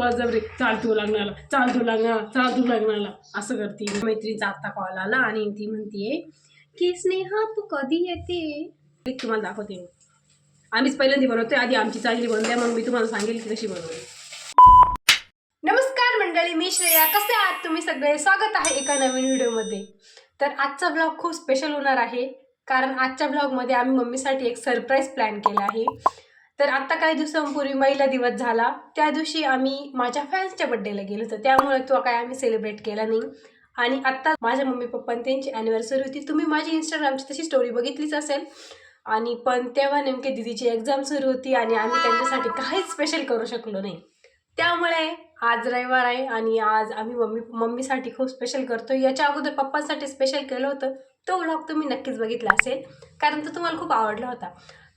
बळजबरी चाल तू लग्नाला चाल तू लग्नाला चाल तू लग्नाला. असं करते. मैत्रीचा आत्ता कॉल आला आणि ती म्हणतीये की स्नेहा तू कधी येते? एक तुम्हाला दाखवते. मी. आम्हीच पहिल्यांदा बनवतोय. आधी आमची चांगली बनवते मग मी तुम्हाला सांगेल की कशी बनवली नमस्कार मंडळी मी श्रेया. कसे आहात तुम्ही सगळे? स्वागत आहे एका नवीन व्हिडिओमध्ये. तर आजचा ब्लॉग खूप स्पेशल होणार आहे. कारण आजच्या ब्लॉगमध्ये आम्ही मम्मीसाठी एक सरप्राईज प्लॅन केला आहे. तर आत्ता काही दिवसांपूर्वी महिला दिवस झाला. त्या दिवशी आम्ही माझ्या फॅन्सच्या बड्डेला गेलो होतो. त्यामुळे तो काय आम्ही सेलिब्रेट केला नाही. आणि आत्ता माझ्या मम्मी पप्पा त्यांची ॲनिव्हर्सरी होती. तुम्ही माझी इंस्टाग्रामची तशी स्टोरी बघितलीच असेल. आणि पण तेव्हा नेमके दिदीची एक्झाम सुरू होती आणि आम्ही त्यांच्यासाठी काहीच स्पेशल करू शकलो नाही. त्यामुळे आज रविवार आहे आणि आज आम्ही मम्मी मम्मीसाठी खूप स्पेशल करतो याच्या अगोदर पप्पांसाठी स्पेशल केलं होतं. तो व्लॉग तुम्ही नक्कीच बघितला असेल. कारण तो तुम्हाला खूप आवडला होता.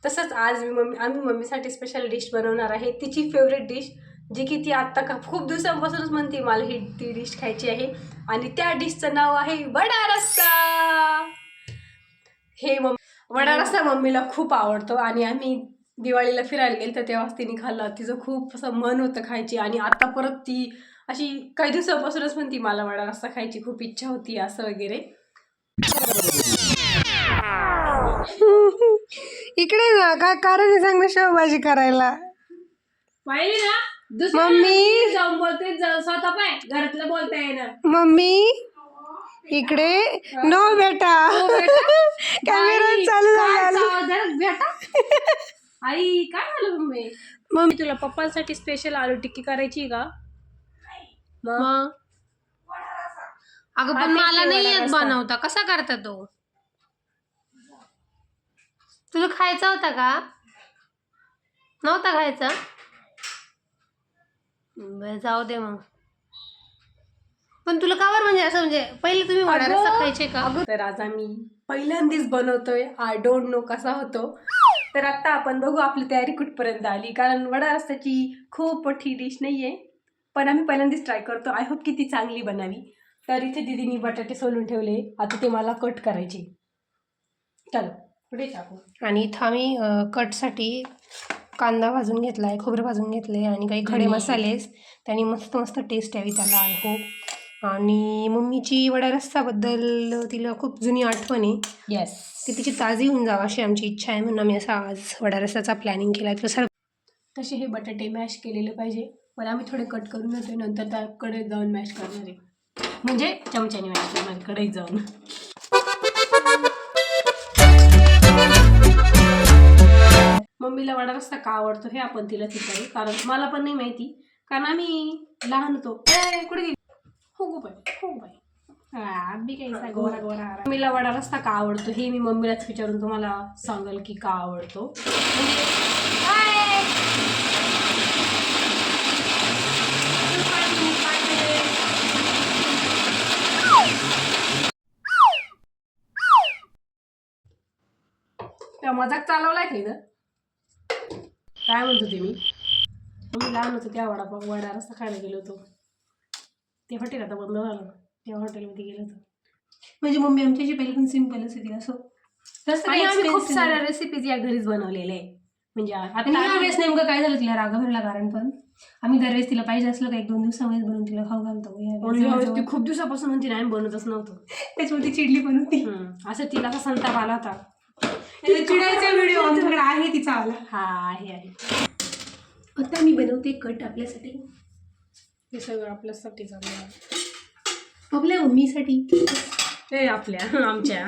तसंच आज मी मम्मी आम्ही मम्मीसाठी स्पेशल डिश बनवणार आहे. तिची फेवरेट डिश जी की ती आत्ता का खूप दिवसांपासूनच म्हणते मला ही ती डिश खायची आहे. आणि त्या डिशचं नाव आहे वडा रस्सा. हे मम वडा रस्सा मम्मीला खूप आवडतो. आणि आम्ही दिवाळीला फिरायला गेलो तर तेव्हाच तिने खाल्लं. तिचं खूप असं मन होतं खायची. आणि आता परत ती अशी काही दिवसापासूनच म्हणती मला वडा रस्सा खायची खूप इच्छा होती असं वगैरे. इकडे ना काय कारण सांग ना शेवभाजी करायला? पाहिली ना? मम्मी. जाऊन बोलते स्वतः पाय घरातलं बोलता येणार. मम्मी? इकडे? नो बेटा. कॅमेरा चालू झाला. बेटा? आई काय झालं मम्मी? मम्मी. तुला पप्पांसाठी स्पेशल आलू टिक्की करायची का? मग? अगं पण मला नाही येत. बनवता. कसा करता तो? तुला खायचा होता का? नव्हता खायचा? बरं, जाऊ दे मग. पण तुला कावर म्हणजे असं म्हणजे पहिले तुम्ही खायचे का? तर आज आम्ही पहिल्यांदाच बनवतोय आय डोंट नो कसा होतो. तर आता आपण बघू आपली तयारी कुठपर्यंत आली. कारण वडा रस्त्याची खूप मोठी डिश नाहीये. पण आम्ही पहिल्यांदाच ट्राय करतो. आय होप की ती चांगली बनावी. तर इथे दिदीनी बटाटे सोलून ठेवले. आता ते मला कट करायचे. चल. आणि इथं आम्ही कटसाठी कांदा भाजून घेतला आहे खोबरं भाजून घेतले आणि काही खडे आणि- मसाले त्यांनी मस्त मस्त टेस्ट यावी त्याला आय होप आणि मम्मीची वडा रस्साबद्दल तिला खूप जुनी आठवण आहे. येस ती तिची ताजी होऊन जावं अशी आमची इच्छा आहे म्हणून आम्ही असा आज वडा रस्साचा प्लॅनिंग केला आहे तसं तसे हे बटाटे मॅश केलेले पाहिजे. पण आम्ही थोडे कट करून घेतोय नंतर त्याकडे जाऊन मॅश करणार आहे. म्हणजे चमच्याने मॅश करणार कढईत जाऊन. मम्मीला वडा रस्ता का आवडतो हे आपण तिला विचारू कारण मला पण नाही माहिती कारण आम्ही लहान होतो. कुठे गेली? हो गो बाई हो बाई. काही गोरा गोरा. मम्मीला वडा रस्ता का आवडतो हे मी मम्मीलाच विचारून तुम्हाला सांगाल की का आवडतो. म्हणजे मजाक चालवलाय का इथं? काय म्हणतो ते मी? मी लहान होतो त्या वडापाव वडा रस्ता खायला गेलो होतो. ते हॉटेल आता बंद झालं. त्या हॉटेलमध्ये गेलो होतो. म्हणजे मम्मी आमच्याशी पहिले पण सिम्पलच होती असं. काही आम्ही खूप expensive साऱ्या. रेसिपीज या घरीच बनवलेल्या आहे म्हणजे आणि आता ह्या वेळेस नेमकं काय झालं तिला राग भरला कारण पण? आम्ही दरवेळेस तिला पाहिजे असलं का एक दोन दिवसामध्येच बनवून तिला खाऊ घालतो. यावेळेस जवळजवळ. ती खूप दिवसापासून म्हणते नाही बनवतच नव्हतं. त्याच्यामुळे ती चिडली पण होती. हम्म. असं तिला असा संताप आला होता. चिडायचा व्हिडिओ आमच्याकडे आहे तिचा आला हा आहे आहे. आता मी बनवते कट आपल्यासाठी. हे सगळं आपल्यासाठी चालू आपल्या मम्मीसाठी. हे आपल्या आमच्या.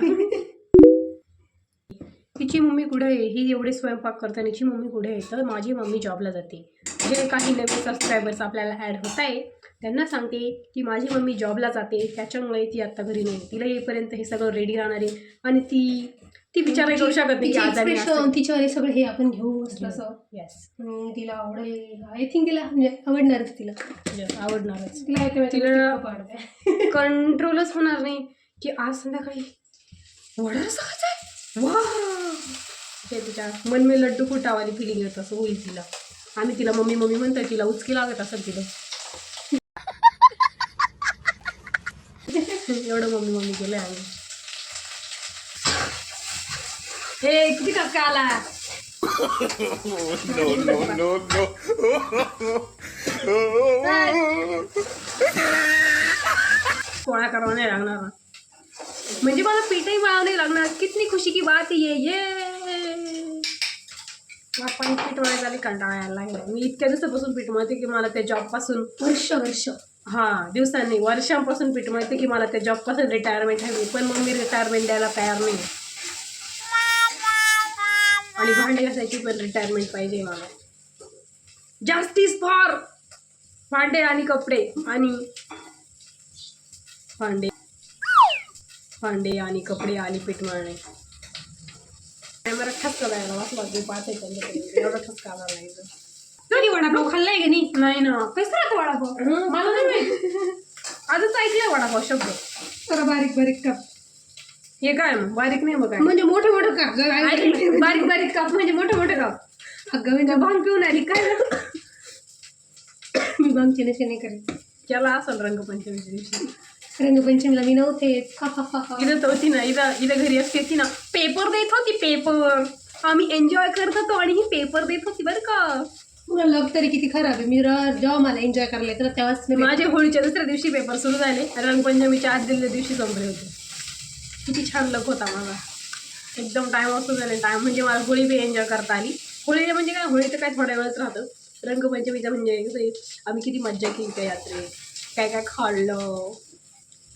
तिची मम्मी कुठे आहे? ही एवढे स्वयंपाक करताना हिची मम्मी कुठे आहे? तर माझी मम्मी जॉबला जाते. जे काही नवीन सबस्क्रायबर्स आपल्याला ॲड होत आहे त्यांना सांगते की माझी मम्मी जॉबला जाते. त्याच्यामुळे ती आत्ता घरी नाही. तिला येईपर्यंत हे सगळं रेडी राहणार आहे. आणि ती ती विचार करू शकत नाही तिच्यावर हे सगळं हे आपण घेऊ असं असं. येस आणि तिला आवडेल आय थिंक तिला म्हणजे आवडणारच तिला. आवडणारच. तिला तिला- कंट्रोलच होणार नाही की आज संध्याकाळी वडा खायचा वा ते तिच्या मन में लड्डू फुटावाली फिलिंग येत असं होईल तिला. आम्ही तिला मम्मी मम्मी म्हणतोय तिला उचकी लागत असेल तिला. एवढं मम्मी मम्मी केलंय आम्ही. हे किती टक्का आला? पोळ्या करावा नाही लागणार. ना. म्हणजे मला पीठही मळावं नाही लागणार. कितनी खुशी की बात आहे. ये. ये आपण पीठ मळायचा आधी कंटाळा यायला लागला. मी इतक्या दिवसापासून पीठ मळते की मला त्या जॉबपासून वर्ष वर्ष. हा दिवसांनी वर्षांपासून पीठ मळते की मला त्या जॉबपासून रिटायरमेंट हवी. पण मग मी रिटायरमेंट द्यायला तयार नाही आणि भांडे घासायची पण रिटायरमेंट पाहिजे मला. जास्तीच फॉर भांडे आणि कपडे आणि भांडे. भांडे आणि कपडे आणि पीठ मळणे. कॅमेरा ठसका द्यायला वाचला ते पाहते त्यांच्याकडे एवढा ठसका आला नाही वडापाव खाल्लाय का नाही? नाही ना. कसं राहतं वडापाव? मला नाही माहीत. आजच ऐकलंय वडापाव शब्द. तर बारीक बारीक कप हे काय मग बारीक नाही मग काय? म्हणजे मोठं मोठं कप. बारीक बारीक काप म्हणजे मोठे मोठे काप. अगं म्हणजे भांग पिऊन आली काय मी बांगची नशे नाही करेन केला असेल रंगपंचमीच्या दिवशी. रंगपंचमीला मी नव्हते. हा, हा, हा, हा. इथं तर होती ना इथं इथं घरी असते ती ना. पेपर देत होती पेपर. आम्ही एन्जॉय करत होतो आणि ही पेपर देत होती बरं का. तुला लग तरी किती खराब आहे. मी र- जेव्हा मला एन्जॉय करायला येतं ना तेव्हाच मी माझे होळीच्या दुसऱ्या दिवशी पेपर सुरू झाले. रंगपंचमीच्या आदल्या दिवशी संपले होते. किती छान लग होता मला एकदम टाइम असतो झाले टाइम म्हणजे मला होळी बी एन्जॉय करता आली. होळी म्हणजे काय? होळी तर काय थोड्या वेळच राहतं. रंगपंचमीचं म्हणजे कसं आम्ही किती मज्जा केली त्या यात्रेत. काय काय खाल्लं.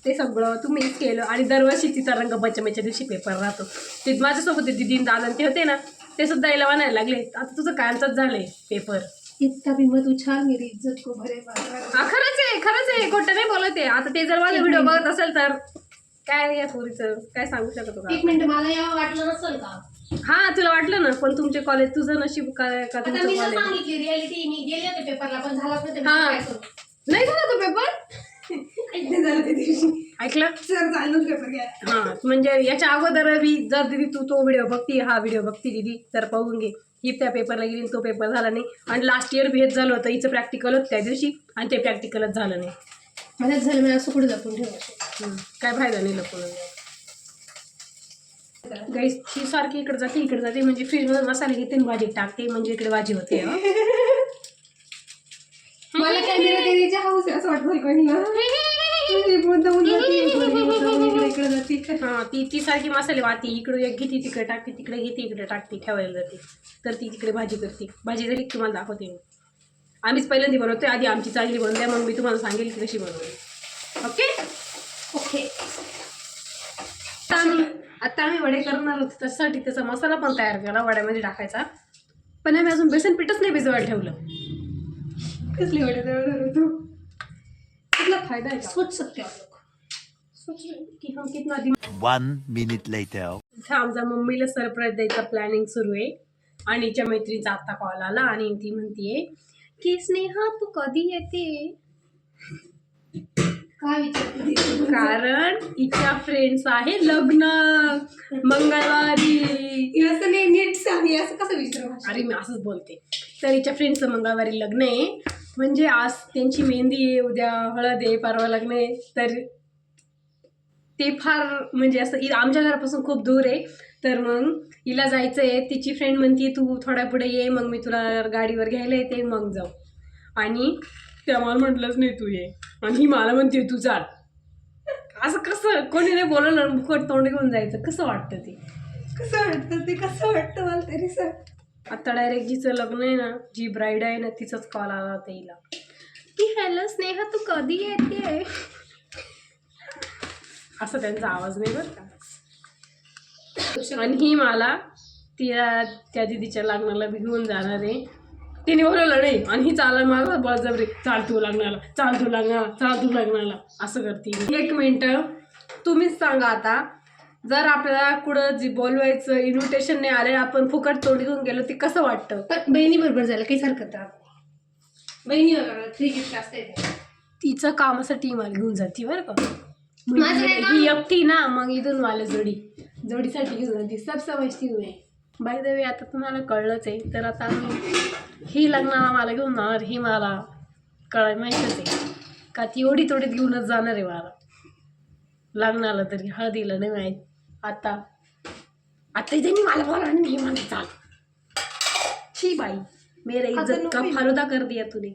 ते सगळं तुम्हीच केलं. आणि दरवर्षी तिचा रंगपंचमीच्या दिवशी पेपर राहतो. ते माझ्यासोबत ते दिदीन दादा ते होते ना ते सुद्धा यायला म्हणायला लागले. आता तुझं कायमचंच झालंय पेपर इतका भी मत उछाल मेरी इज्जत को भरे हा खरंच आहे खरंच आहे. खोटं नाही बोलत आहे. आता ते जर माझा व्हिडिओ बघत असेल तर. काय या पोरीचं काय सांगू शकतो का एक मिनिट मला यावं वाटलं नसेल का? हा तुला वाटलं ना? पण तुमचे कॉलेज तुझं नशीब काय का आता तुमचं मी कॉलेज सांगितली रियालिटी मी गेले होते पेपरला पण मी हा. काय करू? नाही झाला तो पेपर झालं दिवशी. ऐकलं? सर पेपर घ्या हा म्हणजे याच्या अगोदर बी जर दिदी तू तो व्हिडिओ बघती हा व्हिडिओ बघती दिदी तर पाहून घे. ही त्या पेपरला गेली आणि तो पेपर झाला नाही. आणि लास्ट इयर हेच झालं होतं. हिचं प्रॅक्टिकल होतं त्या दिवशी आणि ते प्रॅक्टिकलच झालं नाही. माझ्याच झालं मी असं कुठे जपून ठेवायचं. काय फायदा नाही लपून गाईस ही सारखी इकडे जाते इकडे जाते म्हणजे फ्रीजमध्ये मसाले घेते भाजीत टाकते म्हणजे इकडे भाजी होते हं. मला कॅमेरा देण्याची हाऊस असं वाटतं. हा ती ती सारखी मसाले वाती इकडे एक घेते तिकडे टाकते तिकडे घेते इकडे टाकते ठेवायला जाते तर ती तिकडे भाजी करते भाजी की तुम्हाला दाखवते मी आम्हीच पहिल्यांदा बनवतोय आधी आमची चांगली बनवल्या मग मी तुम्हाला सांगेल की कशी बनवली ओके? ओके. आता आम्ही आता आम्ही वडे करणार होतो त्यासाठी त्याचा मसाला पण तयार केला वड्यामध्ये टाकायचा. पण आम्ही अजून बेसन पीठच नाही भिजवायला ठेवलं. कसली वाटत तू? कुठला फायदा आहे सोच सकते हैं आमच्या मम्मीला सरप्राईज द्यायचा प्लॅनिंग सुरू आहे. आणि हिच्या मैत्रिणीचा आत्ता कॉल आला आणि ती म्हणतीये की स्नेहा तू कधी येते? काय विचारते कारण हिच्या फ्रेंड्स आहे लग्न मंगळवारी. असं नाही नीट सांग असं कसं विचारू अरे मी असंच बोलते. तर हिच्या फ्रेंडचं मंगळवारी लग्न आहे. म्हणजे आज त्यांची मेहंदी आहे उद्या हळद आहे परवा लग्न आहे. तर ते फार म्हणजे असं इ- आमच्या घरापासून खूप दूर आहे. तर मग हिला जायचं आहे तिची फ्रेंड म्हणते तू थोड्या पुढे ये मग मी तुला गाडीवर घ्यायला येते मग जाऊ. आणि त्या मला म्हटलंच नाही तू ये. आणि ही मला म्हणते तू चाल असं कसं? कोणी नाही बोलवलं मुखट तोंड घेऊन जायचं. कसं वाटतं ते? कसं वाटतं ते? कसं वाटतं मला तरी सांग. आता डायरेक्ट जिचं लग्न आहे ना जी ब्राईड आहे ना तिचाच कॉल आला होता हिला. की हॅलो स्नेहा तू कधी येते असं त्यांचा आवाज नाही बरं का? आणि ही मला तिला त्या दिदीच्या लग्नाला घेऊन जाणार आहे. तिने बोलवलं नाही. आणि ही चालला मला बळजबरी चाल तू लग्नाला चाल तू लग्नाला चाल तू लग्नाला. असं करते एक मिनटं तुम्हीच सांगा आता. जर आपल्याला कुठं जी बोलवायचं इन्व्हिटेशन नाही आले आपण फुकट तोंड घेऊन गेलो ते कसं वाटतं? पण बहिणी बरोबर झालं काही हरकत नाही. बहिणी बरोबर थ्री गिफ्ट असते. तिचं कामासाठी मला घेऊन जाते बरं का? माझं काय काम? ही एकटी ना मग इथून मला जोडी. जोडीसाठी घेऊन जाते. सब समजती हुए बाय द वे आता तुम्हाला कळलंच आहे. तर आता आम्ही ही लग्नाला मला घेऊन जाणार ही मला कळ माहीतच आहे. का ती एवढी तोडीत घेऊनच जाणार आहे मला. लग्नाला तरी हळदीला नाही माहीत. आता आता त्यांनी मला बोला आणि मी म्हणा चाल. शी बाई मेरा आता इज्जत नको का येऊ. फालुदा कर दिया तुने.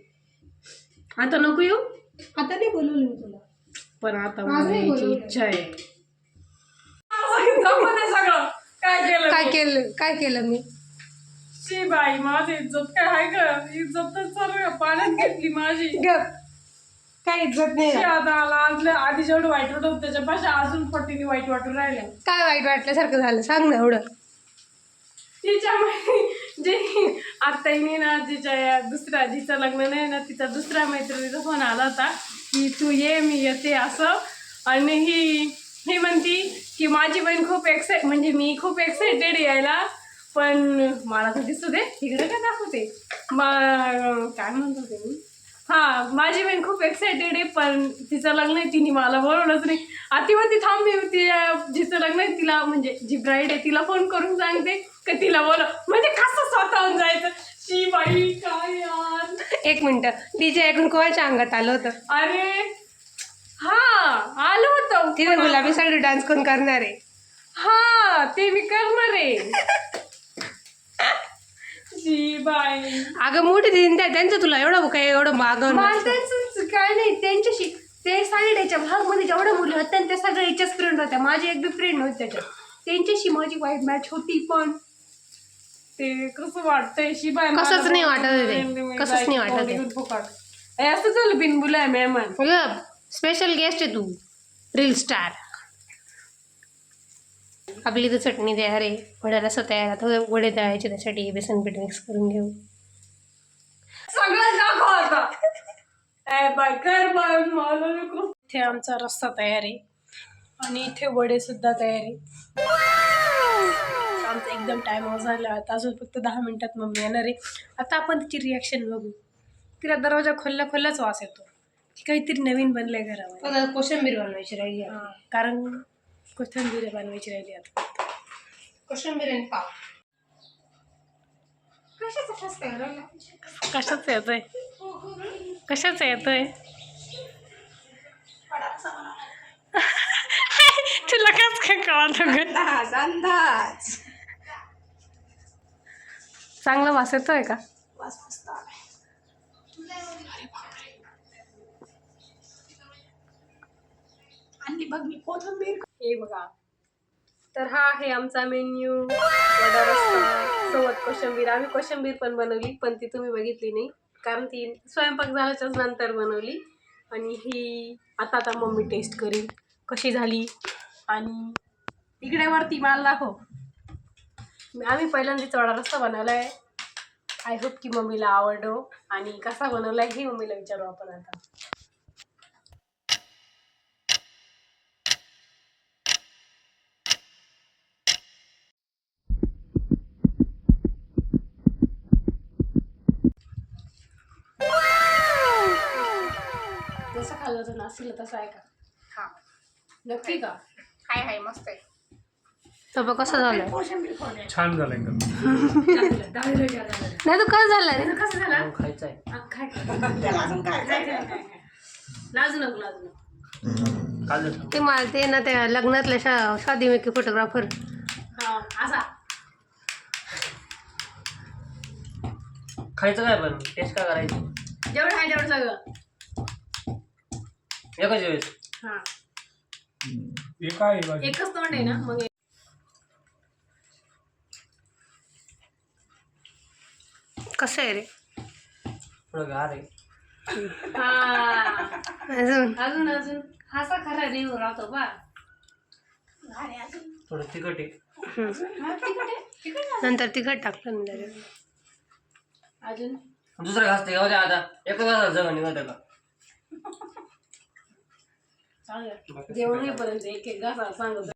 आता नको येऊ? आता नाही बोलवलं मी तुला. पण आता मला. इच्छा आहे. सगळं. काय केलं काय केलं? काय केलं मी? शी बाई माझी इज्जत काय आहे ग? इज्जत तर सर्व पाण्यात घेतली माझी. काय इज्जत नाही शी. आता आला आजलं आधी जेवढं वाईट वाटत होतं त्याच्यापेक्षा अजून पट्टीने वाईट वाटून राहिलं. काय वाईट वाटल्यासारखं झालं? सांग ना एवढं. तिच्या जे आत्ताईने ना तिच्या दुसऱ्या जिचं लग्न नाही ना तिचा दुसऱ्या मैत्रिणीचा फोन आला होता. की तू ये मी येते असं. आणि ही ही म्हणती की माझी बहीण खूप एक्साइट म्हणजे मी खूप एक्साइटेड यायला. पण मला तर दिसू दे तिकडे काय दाखवते? मा- काय म्हणत होते मी? हा माझी बहीण खूप एक्साइटेड आहे पण तिचं लग्न आहे तिने मला बोलवलंच नाही. अति म्हणती थांब मी ती जिचं लग्न आहे तिला म्हणजे जी ब्राईड आहे तिला फोन करून सांगते का तिला बोलव. म्हणजे कसं स्वतःहून जायचं? शी बाई काय यार एक मिनिट. डीजे ऐकून कोणाच्या अंगात आलं होतं? अरे हा आलं होतं. तिने गुलाबी साडी डान्स करून करणार आहे? हा ते मी करणार आहे. शी बाई. अगं मोठी त्या- त्यांचं तुला एवढं काय एवढं मागं काय नाही. त्यांच्याशी ते साईडच्या भागमध्ये जेवढ्या मुली होत्या ना, त्या सगळ्या हिच्याच फ्रेंड होत्या. माझी एक बी फ्रेंड नव्हती त्याच्यात. त्यांच्याशी माझी वाईट मॅच होती पण. ते कसं वाटतंय शिबाय कसंच नाही वाटत आहे ते. कसंच नाही वाटत आहे. आहे असं झालं बिनबुलाय मेहमान. स्पेशल गेस्ट आहे तू. रील स्टार आपली इथं चटणी तयार आहे. वड्याला असं तयार आता वडे तळायचे त्यासाठी बेसन पीठ मिक्स करून घेऊ. सगळं दाखव आता. ए बाय कर बाय मला नको. इथे आमचा रस्ता तयार आहे. आणि इथे वडे सुद्धा तयार आहे. एकदम टाइम झाला. आता अजून फक्त दहा मिनिटात मम्मी येणार आहे. आता आपण तिची रिॲक्शन बघू. तिला दरवाजा खोलला खोललाच वास येतो. की काहीतरी नवीन बनलंय घरामध्ये. कोशिंबीर बनवायची राहिली कारण कोथिंबीर बनवायची राहिली आता. कोशिंबीर आणि पाव. कशाच येतोय? कशाच येतोय? तुला काच काय कळालं अंदाज. चांगला वास येतोय का? आणि बघ मी कोथिंबीर. हे बघा. तर हा आहे आमचा मेन्यू. सोबत कोशिंबीर. आम्ही कोशिंबीर पण बनवली पण ती तुम्ही बघितली नाही. कारण ती स्वयंपाक झाल्याच्याच नंतर बनवली. आणि ही आता आता मम्मी टेस्ट करील. कशी झाली? आणि इकडे वरती माल दाखव. आम्ही पहिल्यांदाच वडा रस्सा बनवला आहे आय होप की मम्मीला आवडो. आणि कसा बनवला आहे हे मम्मीला विचारू आपण आता. जसं खाल्लं तर नासिल तसं आहे का? हा. नक्की का? हाय हाय मस्त आहे. तो बघ कसं झालंय छान झालं एकदम. नाही तू कसं झालंय? कसं झालं? खायचं आहे खाय. खाय, खाय, खाय, खाय. लाजू नको लाजू नको. काल झालं. ते मला ते ना त्या लग्नातल्या शा शादी में फोटोग्राफर हा असा. खायचं काय पण? टेस्ट काय करायची? जेवढं आहे तेवढं सगळं. एकच वेळेस हा. हे काय भाजी? एकच तोंड आहे ना मग कसं आहे रे? थोडं गार आहे. हा. अजून? अजून अजून. असा खरा रिव्ह्यू राहतो बा. थोडं तिखट आहे. हम्म. हा, तिखट आहे. तिखट आहे. नंतर तिखट टाकलं मी त्याच्यात. अजून? दुसरं घास ते द्या आता. एकच घास जगण निघत का चांगलं. जेवण होईपर्यंत एक एक घासा सांगत.